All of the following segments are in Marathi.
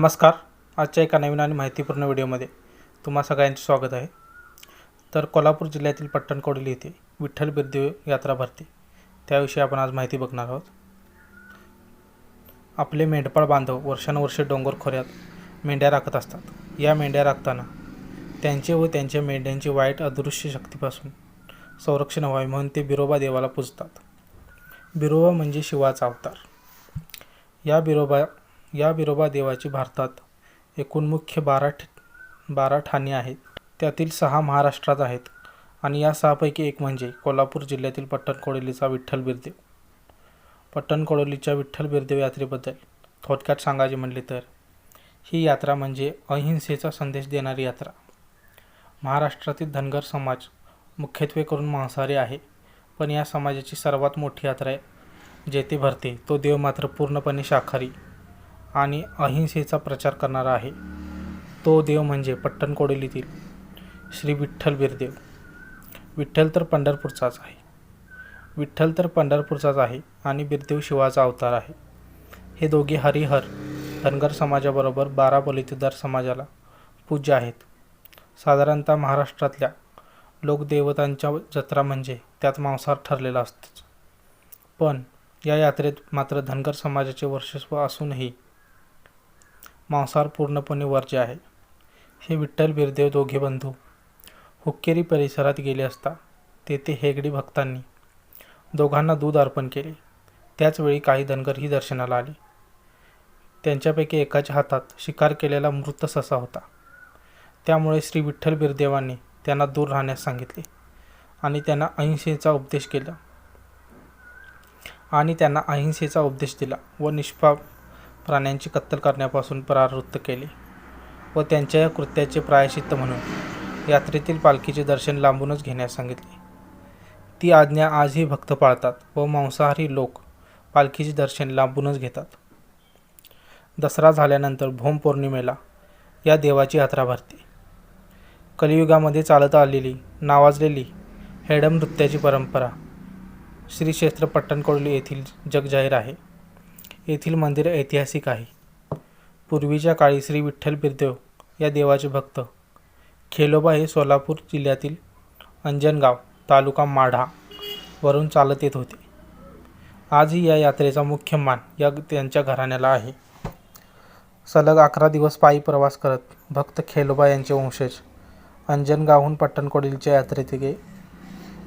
नमस्कार. आजच्या एका नवीन आणि माहितीपूर्ण व्हिडिओमध्ये तुम्हा सगळ्यांचे स्वागत आहे. तर कोल्हापूर जिल्ह्यातील पट्टणकोडली येथे विठ्ठल बिरदेव यात्रा भरते. त्याविषयी आपण आज माहिती बघणार आहोत. आपले मेंढपाळ बांधव वर्षानुवर्षे डोंगर खोऱ्यात मेंढ्या राखत असतात. या मेंढ्या राखताना त्यांचे व त्यांच्या मेंढ्यांची वाईट अदृश्य शक्तीपासून संरक्षण व्हावे म्हणून ते बिरोबा देवाला पूजतात. बिरोबा म्हणजे शिवाचा अवतार. या बिरोबा या बिरोबा देवाची भारतात एकूण मुख्य बारा ठ बारा ठाणे आहेत. त्यातील सहा महाराष्ट्रात आहेत आणि या सहापैकी एक म्हणजे कोल्हापूर जिल्ह्यातील पट्टणकोडोलीचा विठ्ठल बिरदेव. पट्टणकोडोलीच्या विठ्ठल बिरदेव यात्रेबद्दल थोडक्यात सांगायचे म्हणले तर ही यात्रा म्हणजे अहिंसेचा संदेश देणारी यात्रा. महाराष्ट्रातील धनगर समाज मुख्यत्वे करून मांसाहारी आहे पण या समाजाची सर्वात मोठी यात्रा आहे जेथे भरते तो देव मात्र पूर्णपणे शाकाहारी. आणि अहिंसेचा प्रचार करणारा आहे. तो देव म्हणजे पट्टणकोडोलीतील श्री विठ्ठल बिरदेव. विठ्ठल तर पंढरपूरचाच आहे. विठ्ठल तर पंढरपूरचाच आहे आणि बिरदेव शिवाचा अवतार आहे. हे दोघे हरिहर धनगर समाजाबरोबर बारा बलितेदार समाजाला पूज्य आहेत. साधारणतः महाराष्ट्रातल्या लोकदेवतांच्या जत्रा म्हणजे त्यात मांसाहार ठरलेला असतोच. पण या यात्रेत मात्र धनगर समाजाचे वर्चस्व असूनही मांसाहार पूर्णपणे वर्ज्य आहे. हे विठ्ठल बिरदेव दोघे बंधू हुक्केरी परिसरात गेले असता तेथे हेगडी भक्तांनी दोघांना दूध अर्पण केले. त्याचवेळी काही धनगरही दर्शनाला आले. त्यांच्यापैकी एकाच्या हातात शिकार केलेला मृत ससा होता. त्यामुळे श्री विठ्ठल बिरदेवांनी त्यांना दूर राहण्यास सांगितले आणि त्यांना अहिंसेचा उपदेश केला. आणि त्यांना अहिंसेचा उपदेश दिला व निष्पाप प्राण्यांची कत्तल करण्यापासून परावृत्त केले व त्यांच्या या कृत्याचे प्रायश्चित्त म्हणून यात्रेतील पालखीचे दर्शन लांबूनच घेण्यास सांगितले. ती आज्ञा आजही भक्त पाळतात व मांसाहारी लोक पालखीचे दर्शन लांबूनच घेतात. दसरा झाल्यानंतर भोम पौर्णिमेला या देवाची यात्रा भरते. कलियुगामध्ये चालत आलेली नावाजलेली हेडम नृत्याची परंपरा श्री क्षेत्र पट्टणकोडली येथील जगजाहीर आहे. येथील मंदिर ऐतिहासिक आहे. पूर्वीच्या काळी श्री विठ्ठल बिरदेव या देवाचे भक्त. खेलोबा हे सोलापूर जिल्ह्यातील अंजनगाव तालुका माढा वरून चालत येत होते. आजही या यात्रेचा मुख्य मान या त्यांच्या घराण्याला आहे. सलग अकरा दिवस पायी प्रवास करत भक्त खेलोबा यांचे वंशज अंजनगावहून पट्टणकोडीलच्या यात्रेत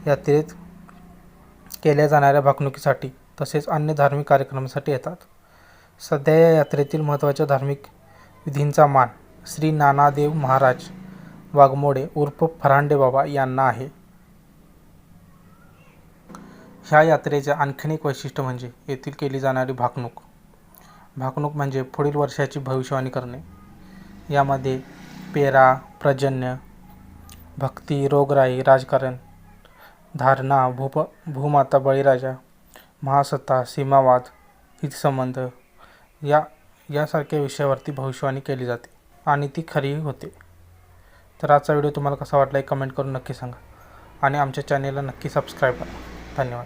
यात्रेत केल्या जाणाऱ्या भाकणुकीसाठी तसेच अन्य धार्मिक कार्यक्रमासाठी येतात. सध्या या यात्रेतील महत्त्वाच्या धार्मिक विधींचा मान श्री नानादेव महाराज वाघमोडे उर्फ फरांडे बाबा यांना आहे. ह्या यात्रेचे आणखीन एक वैशिष्ट्य म्हणजे येथील केली जाणारी भाकणूक. भाकणूक म्हणजे पुढील वर्षाची भविष्यवाणी करणे. यामध्ये पेरा प्रजन्य भक्ती रोगराई राजकारण धारणा भूप भूमाता बळीराजा महासत्ता सीमावाद हितसंबंध या यासारख्या विषयावरती भविष्यवाणी केली जाते आणि ती खरीही होते. तर आजचा व्हिडिओ तुम्हाला कसा वाटला आहे कमेंट करून नक्की सांगा. आणि आमच्या चॅनेलला नक्की सबस्क्राईब करा. धन्यवाद.